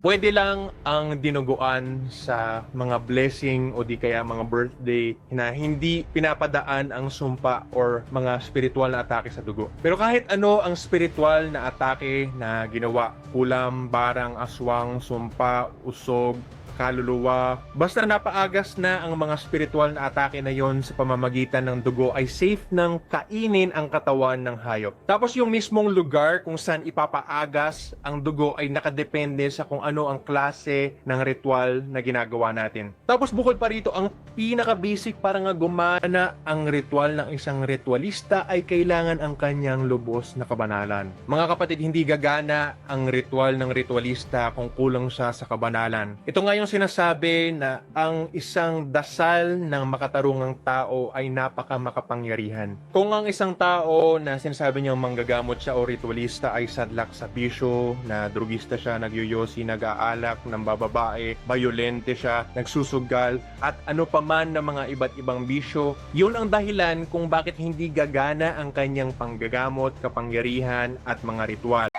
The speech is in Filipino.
Pwede lang ang dinuguan sa mga blessing o di kaya mga birthday na hindi pinapadaan ang sumpa or mga spiritual na atake sa dugo. Pero kahit ano ang spiritual na atake na ginawa, ulam, barang, aswang, sumpa, usog, kaluluwa. Basta napaagas na ang mga spiritual na atake na yon sa pamamagitan ng dugo ay safe nang kainin ang katawan ng hayop. Tapos yung mismong lugar kung saan ipapaagas ang dugo ay nakadepende sa kung ano ang klase ng ritual na ginagawa natin. Tapos bukod pa rito, ang pinaka-basic para nga gumana ang ritual ng isang ritualista ay kailangan ang kanyang lubos na kabanalan. Mga kapatid, hindi gagana ang ritual ng ritualista kung kulang siya sa kabanalan. Ito nga yung sinasabi na ang isang dasal ng makatarungang tao ay napaka makapangyarihan. Kung ang isang tao na sinasabi niyang manggagamot siya o ritualista ay sadlak sa bisyo, na drugista siya, nagyoyosi, nag-aalak, ng bababae, bayolente siya, nagsusugal, at ano pa man na mga iba't ibang bisyo, yun ang dahilan kung bakit hindi gagana ang kanyang panggagamot, kapangyarihan, at mga ritual.